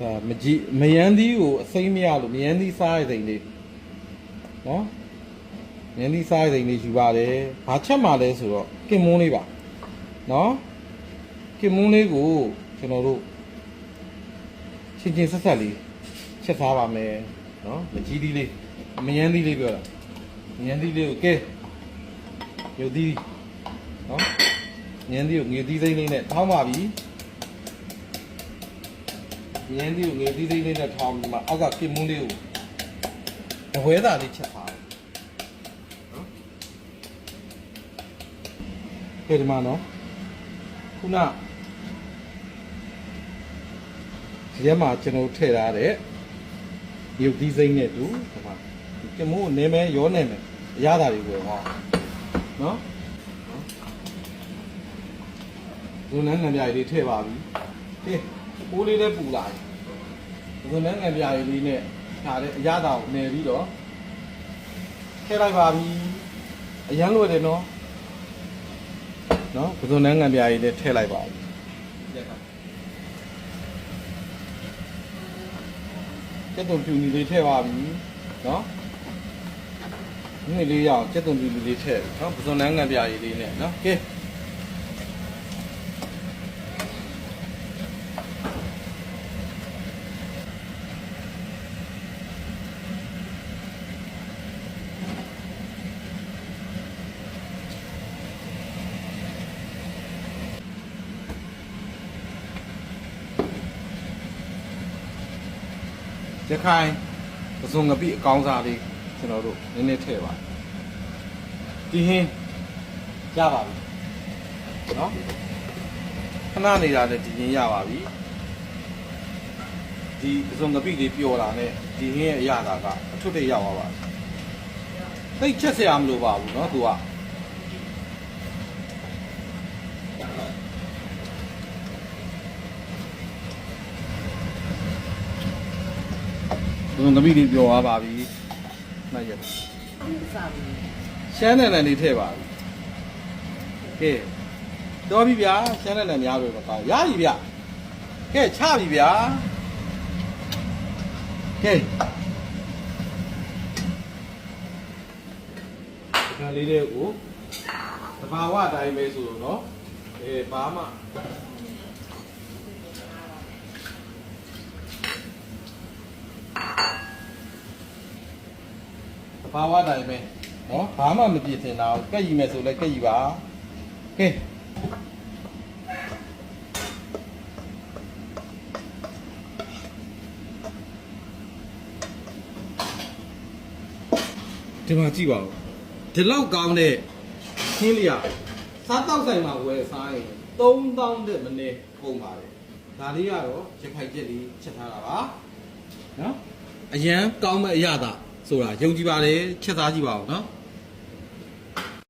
ဒါမကြီးမယန်းသီးကိုအစိမ့်မရလို့မယန်းသီးစားရတဲ့စိန်လေးနော်မယန်းသီးစားရတဲ့စိန်လေးယူပါတယ်ဘာချက်မှလဲဆိုတော့ကင်မွန်းလေးပါနော်ကင်မွန်းလေးကိုကျွန်တော်တို့ချင်းချင်းဆက်ဆက်လေးချက်စားပါမယ်နော်မကြီးသီးလေးမယန်းသီးလေးပြောတာမယန်းသီးလေးကိုကဲရုပ်သီးနော်မယန်းသီးကိုငွေသီးစိမ့်လေးနဲ့ထောင်းပါပြီ မြင်းလေးကိုငယ်သေးသေးလေးနဲ့ထောင်းပြီးမှအောက်ကကင်မွန်းလေးကိုတဝဲသာလေးချက်ထားတယ်နော်ကဲဒီမှာနော်ခုနဒီထဲမှာကျွန်တော်ထည့်ထားတဲ့ရုပ်သီးစိမ့်နဲ့တူဒီမှာဒီကင်မွန်းကိုနည်းမဲရောနေမယ်အရသာတွေဝယ်ဟောနော်ဇုံနန်းငံပြားလေးထည့်ပါပြီကဲ ပိုးလေးလည်းပူလာတယ်ဒီလိုနဲ့ငံပြာရည်လေးနဲ့ခါတဲ့အရသာကိုနယ်ပြီးတော့ထည့်လိုက်ပါပြီအရန်လွယ်တယ်နော်နော်ဒီလိုနဲ့ငံပြာရည်လေးထည့်လိုက်ပါပြီကျက်သွန်ပြူနီလေးထည့်ပါပြီနော်ငွေလေးရအောင်ကျက်သွန်ပြူနီလေးထည့်နော်ဒီလိုနဲ့ငံပြာရည်လေးနဲ့နော်ကဲ ရခိုင်ပစုံငပိအကောင်းစားလေးကျွန်တော်တို့နည်းနည်းထည့်ပါဒီဟင်းရပါပြီနော်ခဏနေတာလည်းဒီဟင်းရပါပြီဒီပစုံငပိလေးပျော်လာနဲ့ဒီဟင်းရဲ့အရသာကအထွတ်တရရောက်သွားပါသိတ်ချက်စရာမလိုပါဘူးเนาะသူက ပစုံငပိလေးပျော်သွားပါပြီမှတ်ရပါ စားပြီ ရှမ်းနယ်နယ်လေးထည့်ပါကဲတော်ပြီဗျာရှမ်းနယ်နယ်များပဲမကောင်းရပြီဗျကဲချပြီဗျာကဲဒီကလေးတွေကိုသဘာဝအတိုင်းပဲဆိုတော့เนาะအဲဘာမှ ဘာဝအတိုင်းပဲနော်ဘာမှမပြည့်တင်တာကိုကက်ယူမယ်ဆိုလည်းကက်ယူပါကဲဒီမှာကြည့်ပါဦးဒီလောက်ကောင်းတဲ့ခင်းလျာစားတောက်ဆိုင်မှာဝယ်စားရင်3000တဲ့မနေ့ကုန်ပါတယ်ဒါလေးကတော့ရခိုင်ကျက်လေးချက်ထားတာပါနော်အရန်ကောင်းမဲ့အရသာ ဆိုတာယုံကြည်ပါတယ်ချက်သားကြည့်ပါဦးနော်